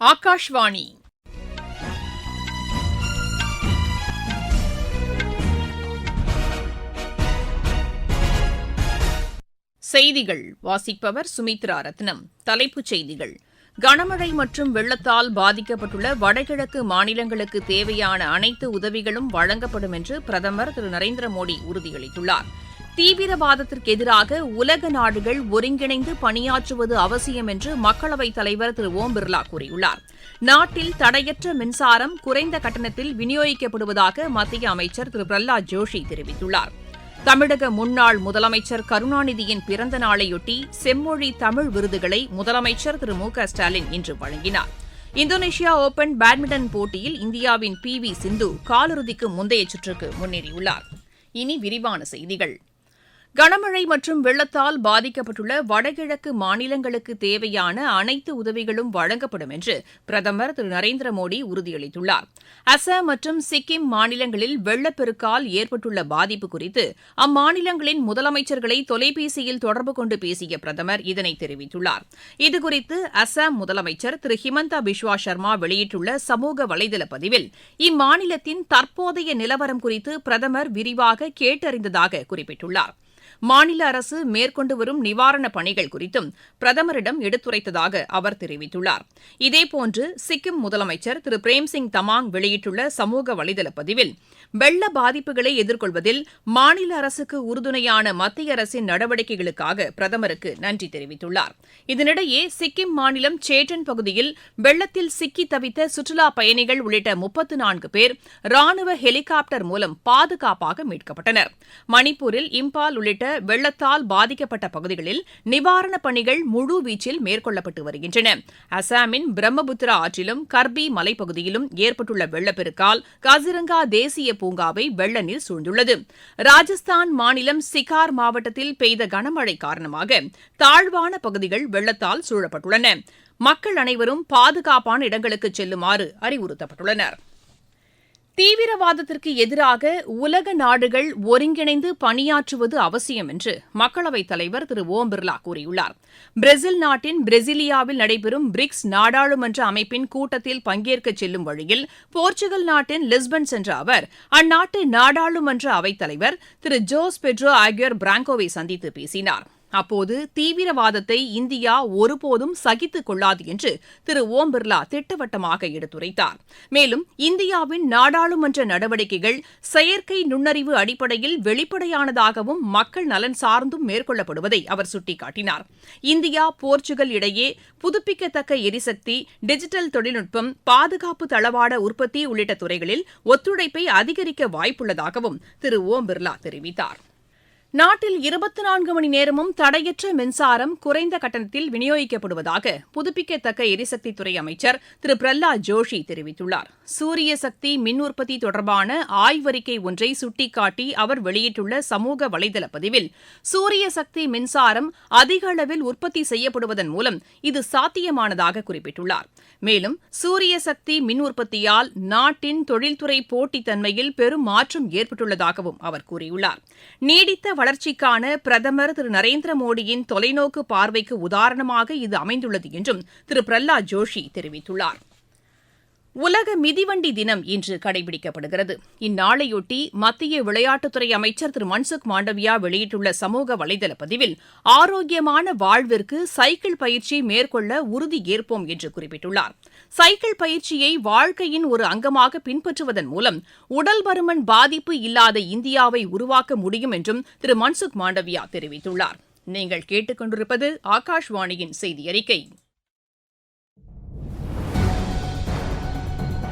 ஆகாஷ்வாணி. செய்திகள். வாசிப்பவர் சுமித்ரா ரத்னம். தலைப்புச் செய்திகள். கனமழை மற்றும் வெள்ளத்தால் பாதிக்கப்பட்டுள்ள வடகிழக்கு மாநிலங்களுக்கு தேவையான அனைத்து உதவிகளும் வழங்கப்படும் என்று பிரதமர் திரு நரேந்திர மோடி உறுதியளித்துள்ளார். தீவிரவாதத்திற்கு எதிராக உலக நாடுகள் ஒருங்கிணைந்து பணியாற்றுவது அவசியம் என்று மக்களவைத் தலைவர் திரு ஓம் பிர்லா கூறியுள்ளார். நாட்டில் தடையற்ற மின்சாரம் குறைந்த கட்டணத்தில் விநியோகிக்கப்படுவதாக மத்திய அமைச்சர் திரு பிரல்லாத் ஜோஷி தெரிவித்துள்ளார். தமிழக முன்னாள் முதலமைச்சர் கருணாநிதியின் பிறந்த நாளையொட்டி செம்மொழி தமிழ் விருதுகளை முதலமைச்சர் திரு மு க ஸ்டாலின் இன்று வழங்கினார். இந்தோனேஷியா ஓபன் பேட்மிண்டன் போட்டியில் இந்தியாவின் பி வி சிந்து காலிறுதிக்கு முந்தைய சுற்றுக்கு முன்னேறியுள்ளார். இனி விரிவான செய்திகள். கனமழை மற்றும் வெள்ளத்தால் பாதிக்கப்பட்டுள்ள வடகிழக்கு மாநிலங்களுக்கு தேவையான அனைத்து உதவிகளும் வழங்கப்படும் என்று பிரதமர் திரு நரேந்திர மோடி உறுதியளித்துள்ளார். அசாம் மற்றும் சிக்கிம் மாநிலங்களில் வெள்ளப்பெருக்கால் ஏற்பட்டுள்ள பாதிப்பு குறித்து அம்மாநிலங்களின் முதலமைச்சர்களை தொலைபேசியில் தொடர்பு கொண்டு பேசிய பிரதமர் இதனை தெரிவித்துள்ளார். இதுகுறித்து அசாம் முதலமைச்சர் திரு ஹிமந்தா பிஸ்வா சர்மா வெளியிட்டுள்ள சமூக வலைதள பதிவில் இம்மாநிலத்தின் தற்போதைய நிலவரம் குறித்து பிரதமர் விரிவாக கேட்டறிந்ததாக குறிப்பிட்டுள்ளார். மாநில அரசு மேற்கொண்டு வரும் நிவாரணப் பணிகள் குறித்தும் பிரதமரிடம் எடுத்துரைத்ததாக அவர் தெரிவித்துள்ளார். இதேபோன்று சிக்கிம் முதலமைச்சர் திரு பிரேம்சிங் தமாங் வெளியிட்டுள்ள சமூக வலைதள பதிவில் வெள்ள பாதிப்புகளை எதிர்கொள்வதில் மாநில அரசுக்கு உறுதுணையான மத்திய அரசின் நடவடிக்கைகளுக்காக பிரதமருக்கு நன்றி தெரிவித்துள்ளார். இதனிடையே சிக்கிம் மாநிலம் சேட்டன் பகுதியில் வெள்ளத்தில் சிக்கி தவித்த சுற்றுலா பயணிகள் உள்ளிட்ட முப்பத்து நான்கு பேர் ராணுவ ஹெலிகாப்டர் மூலம் பாதுகாப்பாக மீட்கப்பட்டனர். மணிப்பூரில் இம்பால் உள்ளிட்ட வெள்ளத்தால் பாதிக்கப்பட்ட பகுதிகளில் நிவாரணப் பணிகள் முழுவீச்சில் மேற்கொள்ளப்பட்டு வருகின்றன. அசாமின் பிரம்மபுத்திரா ஆற்றிலும் கர்பி மலைப்பகுதியிலும் ஏற்பட்டுள்ள வெள்ளப்பெருக்கால் காசிரங்கா தேசிய பூங்காவை வெள்ள நீர் சூழ்ந்துள்ளது. ராஜஸ்தான் மாநிலம் சிகார் மாவட்டத்தில் பெய்த கனமழை காரணமாக தாழ்வான பகுதிகள் வெள்ளத்தால் சூழப்பட்டுள்ளன. மக்கள் அனைவரும் பாதுகாப்பான இடங்களுக்கு செல்லுமாறு அறிவுறுத்தப்பட்டுள்ளனா் தீவிரவாதத்திற்கு எதிராக உலக நாடுகள் ஒருங்கிணைந்து பணியாற்றுவது அவசியம் என்று மக்களவைத் தலைவர் திரு ஓம் பிர்லா கூறியுள்ளார். பிரேசில் நாட்டின் பிரேசிலியாவில் நடைபெறும் பிரிக்ஸ் நாடாளுமன்ற அமைப்பின் கூட்டத்தில் பங்கேற்க செல்லும் வழியில் போர்ச்சுகல் நாட்டின் லிஸ்பன் சென்ற அவர் அந்நாட்டு நாடாளுமன்ற அவைத் தலைவர் திரு ஜோஸ் பெட்ரோ ஆகியோர் பிராங்கோவை சந்தித்து பேசினார். அப்போது தீவிரவாதத்தை இந்தியா ஒருபோதும் சகித்துக் கொள்ளாது என்று திரு ஓம் பிர்லா திட்டவட்டமாக எடுத்துரைத்தார். மேலும் இந்தியாவின் நாடாளுமன்ற நடவடிக்கைகள் செயற்கை நுண்ணறிவு அடிப்படையில் வெளிப்படையானதாகவும் மக்கள் நலன் சார்ந்தும் மேற்கொள்ளப்படுவதை அவர் சுட்டிக்காட்டினார். இந்தியா போர்ச்சுகல் இடையே புதுப்பிக்கத்தக்க எரிசக்தி டிஜிட்டல் தொழில்நுட்பம் பாதுகாப்பு தளவாட உற்பத்தி உள்ளிட்ட துறைகளில் ஒத்துழைப்பை அதிகரிக்க வாய்ப்புள்ளதாகவும் திரு ஓம் பிர்லா தெரிவித்தார். நாட்டில் இருபத்தி நான்கு மணி நேரமும் தடையற்ற மின்சாரம் குறைந்த கட்டணத்தில் விநியோகிக்கப்படுவதாக புதுப்பிக்கத்தக்க எரிசக்தித்துறை அமைச்சர் திரு. பிரஹ்லாத் ஜோஷி தெரிவித்துள்ளார். சூரிய சக்தி மின் உற்பத்தி தொடர்பான ஆய்வறிக்கை ஒன்றை சுட்டிக்காட்டி அவர் வெளியிட்டுள்ள சமூக வலைதள பதிவில் சூரிய சக்தி மின்சாரம் அதிக அளவில் உற்பத்தி செய்யப்படுவதன் மூலம் இது சாத்தியமானதாக குறிப்பிட்டுள்ளார். மேலும் சூரிய சக்தி மின் உற்பத்தியால் நாட்டின் தொழில்துறை போட்டித்தன்மையில் பெரும் மாற்றம் ஏற்பட்டுள்ளதாகவும் அவர் கூறியுள்ளார். நீடித்த வளர்ச்சிக்கான பிரதமர் திரு நரேந்திர மோடியின் தொலைநோக்கு பார்வைக்கு உதாரணமாக இது அமைந்துள்ளது என்றும் திரு பிரல்லாத் ஜோஷி தெரிவித்துள்ளார். உலக மிதிவண்டி தினம் இன்று கடைபிடிக்கப்படுகிறது. இந்நாளையொட்டி மத்திய விளையாட்டுத்துறை அமைச்சர் திரு மன்சுக் மாண்டவியா வெளியிட்டுள்ள சமூக வலைதள பதிவில் ஆரோக்கியமான வாழ்விற்கு சைக்கிள் பயிற்சி மேற்கொள்ள உறுதி ஏற்போம் என்று குறிப்பிட்டுள்ளார். சைக்கிள் பயிற்சியை வாழ்க்கையின் ஒரு அங்கமாக பின்பற்றுவதன் மூலம் உடல் பருமன் பாதிப்பு இல்லாத இந்தியாவை உருவாக்க முடியும் என்றும் திரு மன்சுக் மாண்டவியா தெரிவித்துள்ளார். நீங்கள் கேட்டுக்கொண்டிருப்பது ஆகாஷ்வாணியின் செய்தி அறிக்கை.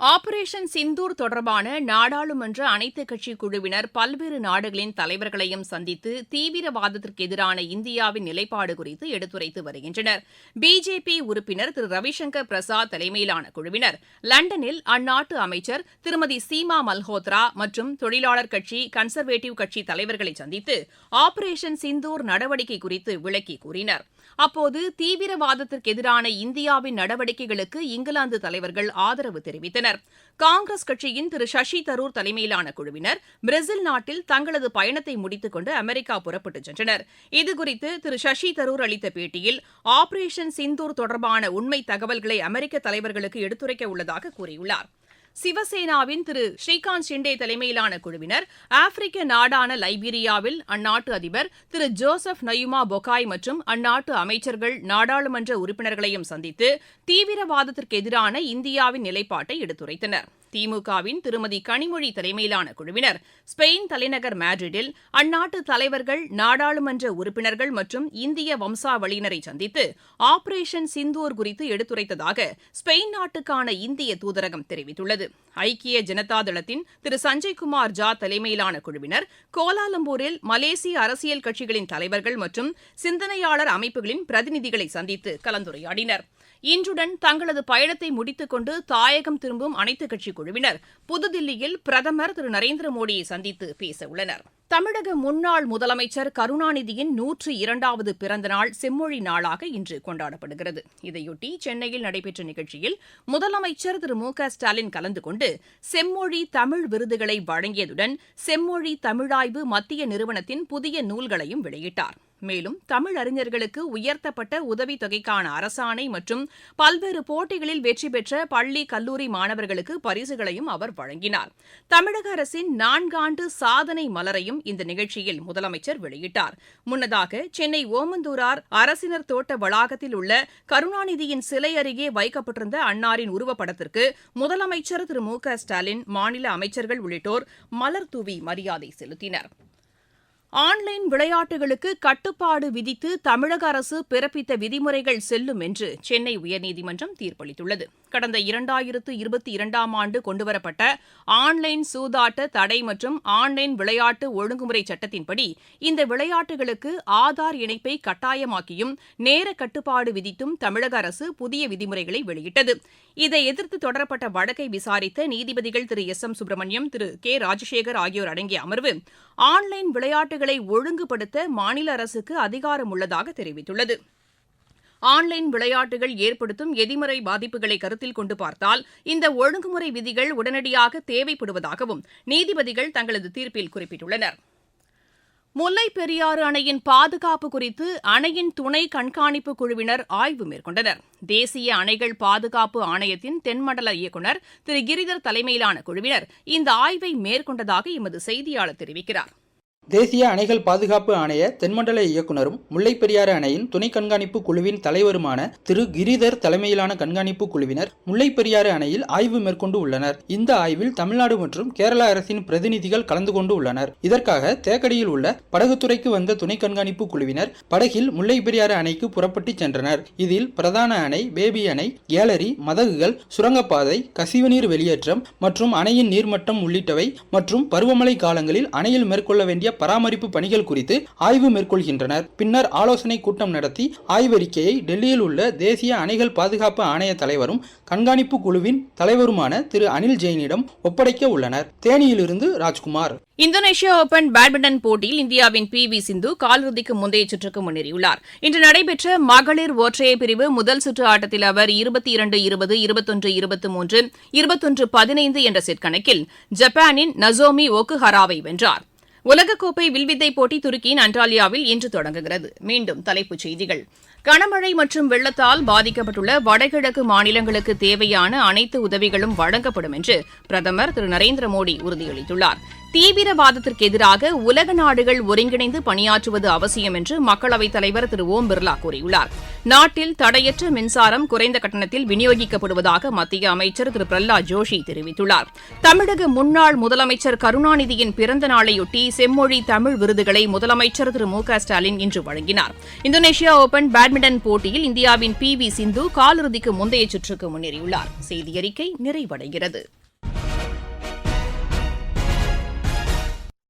ஆபரேஷன் சிந்தூர் தொடர்பான நாடாளுமன்ற அனைத்துக் கட்சி குழுவினர் பல்வேறு நாடுகளின் தலைவர்களையும் சந்தித்து தீவிரவாதத்திற்கு எதிரான இந்தியாவின் நிலைப்பாடு குறித்து எடுத்துரைத்து வருகின்றனர். பிஜேபி உறுப்பினர் திரு. ரவிசங்கர் பிரசாத் தலைமையிலான குழுவினர். லண்டனில் அந்நாட்டு அமைச்சர் திருமதி சீமா மல்ஹோத்ரா மற்றும் தொழிலாளர் கட்சி கன்சர்வேட்டிவ் கட்சி தலைவர்களை சந்தித்து ஆபரேஷன் சிந்தூர் நடவடிக்கை குறித்து விளக்கி கூறினர். அப்போது தீவிரவாதத்திற்கு எதிரான இந்தியாவின் நடவடிக்கைகளுக்கு இங்கிலாந்து தலைவர்கள் ஆதரவு தெரிவித்தனர். காங்கிரஸ் கட்சியின் திரு சசி தரூர் தலைமையிலான குழுவினர் பிரேசில் நாட்டில் தங்களது பயணத்தை முடித்துக் கொண்டு அமெரிக்கா புறப்பட்டுச் சென்றனர். இதுகுறித்து திரு சசி தரூர் அளித்த பேட்டியில் ஆபரேஷன் சிந்தூர் தொடர்பான உண்மை தகவல்களை அமெரிக்க தலைவர்களுக்கு எடுத்துரைக்க உள்ளதாக கூறியுள்ளார். சிவசேனாவின் திரு ஸ்ரீகாந்த் ஷிண்டே தலைமையிலான குழுவினர் ஆப்பிரிக்க நாடான லைபீரியாவில் அந்நாட்டு அதிபர் திரு ஜோசப் நயுமா பொகாய் மற்றும் அந்நாட்டு அமைச்சர்கள் நாடாளுமன்ற உறுப்பினர்களையும் சந்தித்து தீவிரவாதத்திற்கு எதிரான இந்தியாவின் நிலைப்பாட்டை எடுத்துரைத்தனர். திமுகவின் திருமதி கனிமொழி தலைமையிலான குழுவினர். ஸ்பெயின் தலைநகர் மேட்ரிடில் அந்நாட்டு தலைவர்கள் நாடாளுமன்ற உறுப்பினர்கள் மற்றும் இந்திய வம்சாவளியினரை சந்தித்து ஆபரேஷன் சிந்தூர் குறித்து எடுத்துரைத்ததாக ஸ்பெயின் நாட்டுக்கான இந்திய தூதரகம் தெரிவித்துள்ளது. ஐக்கிய ஜனதா தளத்தின் திரு சஞ்சய்குமார் ஜா தலைமையிலான குழுவினர் கோலாலம்பூரில் மலேசிய அரசியல் கட்சிகளின் தலைவர்கள் மற்றும் சிந்தனையாளர் அமைப்புகளின் பிரதிநிதிகளை சந்தித்து கலந்துரையாடினர். இன்றுடன் தங்களது பயணத்தை முடித்துக் கொண்டு தாயகம் திரும்பும் அனைத்துக் கட்சிக் குழுவினர் புதுதில்லியில் பிரதமர் திரு நரேந்திர மோடியை சந்தித்து பேசவுள்ளனர் தமிழக முன்னாள் முதலமைச்சர் கருணாநிதியின் நூற்று இரண்டாவது பிறந்த நாள் செம்மொழி நாளாக இன்று கொண்டாடப்படுகிறது. இதையொட்டி சென்னையில் நடைபெற்ற நிகழ்ச்சியில் முதலமைச்சர் திரு மு க ஸ்டாலின் கலந்து கொண்டு செம்மொழி தமிழ் விருதுகளை வழங்கியதுடன் செம்மொழி தமிழாய்வு மத்திய நிறுவனத்தின் புதிய நூல்களையும் வெளியிட்டார். மேலும் தமிழ் அறிஞர்களுக்கு உயர்த்தப்பட்ட உதவித்தொகைக்கான அரசாணை மற்றும் பல்வேறு போட்டிகளில் வெற்றி பெற்ற பள்ளி கல்லூரி மாணவர்களுக்கு பரிசுகளையும் அவர் வழங்கினார். தமிழக அரசின் நான்காண்டு சாதனை மலரையும் இந்த நிகழ்ச்சியில் முதலமைச்சர் வெளியிட்டார். முன்னதாக சென்னை ஓமந்தூரார் அரசினர் தோட்ட வளாகத்தில் உள்ள கருணாநிதியின் சிலை அருகே வைக்கப்பட்டிருந்த அன்னாரின் உருவப்படத்திற்கு முதலமைச்சர் திரு மு க ஸ்டாலின் மாநில அமைச்சர்கள் உள்ளிட்டோர் மலர் தூவி மரியாதை செலுத்தினர். ஆன்லைன் விளையாட்டுகளுக்கு கட்டுப்பாடு விதித்து தமிழக அரசு பிறப்பித்த விதிமுறைகள் செல்லும் என்று சென்னை உயர்நீதிமன்றம் தீர்ப்பளித்துள்ளது. கடந்த இரண்டாயிரத்து இருபத்தி இரண்டாம் ஆண்டு கொண்டுவரப்பட்ட ஆன்லைன் சூதாட்ட தடை மற்றும் ஆன்லைன் விளையாட்டு ஒழுங்குமுறை சட்டத்தின்படி இந்த விளையாட்டுகளுக்கு ஆதார் இணைப்பை கட்டாயமாக்கியும் நேர கட்டுப்பாடு விதித்தும் தமிழக அரசு புதிய விதிமுறைகளை வெளியிட்டது. இதை எதிர்த்து தொடரப்பட்ட வழக்கை விசாரித்த நீதிபதிகள் Thiru S M Subramaniam Thiru K Rajasekar ஆகியோர் அடங்கிய அமர்வு ஆன்லைன் விளையாட்டுகளை ஒழுங்குபடுத்த மாநில அரசுக்கு அதிகாரம் உள்ளதாக தெரிவித்துள்ளது. ஆன்லைன் விளையாட்டுகள் ஏற்படுத்தும் எதிர்மறை பாதிப்புகளை கருத்தில் கொண்டு பார்த்தால் இந்த ஒழுங்குமுறை விதிகள் உடனடியாக தேவைப்படுவதாகவும் நீதிபதிகள் தங்களது தீர்ப்பில் குறிப்பிட்டுள்ளனர். முல்லைப் பெரியாறு அணையின் பாதுகாப்பு குறித்து அணையின் துணை கண்காணிப்பு குழுவினர் ஆய்வு மேற்கொண்டனர். தேசிய அணைகள் பாதுகாப்பு ஆணையத்தின் தென்மண்டல இயக்குநர் திரு கிரிதர் தலைமையிலான குழுவினர் இந்த ஆய்வை மேற்கொண்டதாக எமது செய்தியாளர் தெரிவிக்கிறார். தேசிய அணைகள் பாதுகாப்பு ஆணைய தென்மண்டல இயக்குனரும் முல்லைப்பெரியாறு அணையின் துணை கண்காணிப்பு குழுவின் தலைவருமான திரு கிரிதர் தலைமையிலான கண்காணிப்பு குழுவினர் முல்லைப்பெரியாறு அணையில் ஆய்வு மேற்கொண்டு உள்ளனர். இந்த ஆய்வில் தமிழ்நாடு மற்றும் கேரள அரசின் பிரதிநிதிகள் கலந்து கொண்டு உள்ளனர். இதற்காக தேக்கடியில் உள்ள படகுத்துறைக்கு வந்த துணை கண்காணிப்பு குழுவினர் படகில் முல்லைப்பெரியாறு அணைக்கு புறப்பட்டு சென்றனர். இதில் பிரதான அணை பேபி அணை கேலரி மதகுகள் சுரங்கப்பாதை கசிவுநீர் வெளியேற்றம் மற்றும் அணையின் நீர்மட்டம் உள்ளிட்டவை மற்றும் பருவமழை காலங்களில் அணையில் மேற்கொள்ள வேண்டிய பராமரிப்பு பணிகள் குறித்து ஆய்வு மேற்கொள்கின்றனர். பின்னர் ஆலோசனை கூட்டம் நடத்தி ஆய்வறிக்கையை டெல்லியில் உள்ள தேசிய அணைகள் பாதுகாப்பு ஆணைய தலைவரும் கண்காணிப்பு குழுவின் தலைவருமான திரு அனில் ஜெயினிடம் ஒப்படைக்க உள்ளனர். தேனியிலிருந்து ராஜ்குமார். இந்தோனேஷியா ஓபன் பேட்மிண்டன் போட்டியில் இந்தியாவின் பி வி சிந்து காலிறுதிக்கு முந்தைய சுற்றுக்கு முன்னேறியுள்ளார். இன்று நடைபெற்ற மகளிர் ஒற்றையர் பிரிவு முதல் சுற்று ஆட்டத்தில் அவர் இருபத்தி இரண்டு இருபது இருபத்தொன்று இருபத்தி மூன்று இருபத்தொன்று பதினைந்து என்ற செட் கணக்கில் ஜப்பானின் நசோமி ஒக்குஹராவை வென்றார். உலகக்கோப்பை வில்வித்தை போட்டி துருக்கியின் அன்டாலியாவில் இன்று தொடங்குகிறது. மீண்டும் தலைப்புச் செய்திகள். கனமழை மற்றும் வெள்ளத்தால் பாதிக்கப்பட்டுள்ள வடகிழக்கு மாநிலங்களுக்கு தேவையான அனைத்து உதவிகளும் வழங்கப்படும் என்று பிரதமர் திரு. நரேந்திர மோடி உறுதியளித்துள்ளார். தீவிரவாதத்திற்கு எதிராக உலக நாடுகள் ஒருங்கிணைந்து பணியாற்றுவது அவசியம் என்று மக்களவைத் தலைவர் திரு. ஓம் பிர்லா கூறியுள்ளார். நாட்டில் தடையற்ற மின்சாரம் குறைந்த கட்டணத்தில் விநியோகிக்கப்படுவதாக மத்திய அமைச்சர் திரு. பிரஹ்லாத் ஜோஷி தெரிவித்துள்ளார். தமிழக முன்னாள் முதலமைச்சர் கருணாநிதியின் பிறந்த நாளையொட்டி செம்மொழி தமிழ் விருதுகளை முதலமைச்சர் திரு. மு. க. ஸ்டாலின் இன்று வழங்கினார். இந்தோனேஷியா ஓபன் பேட்மிண்டன் போட்டியில் இந்தியாவின் பி வி சிந்து காலிறுதிக்கு முந்தைய சுற்றுக்கு முன்னேறியுள்ளார். செய்தியறிக்கை நிறைவடைகிறது.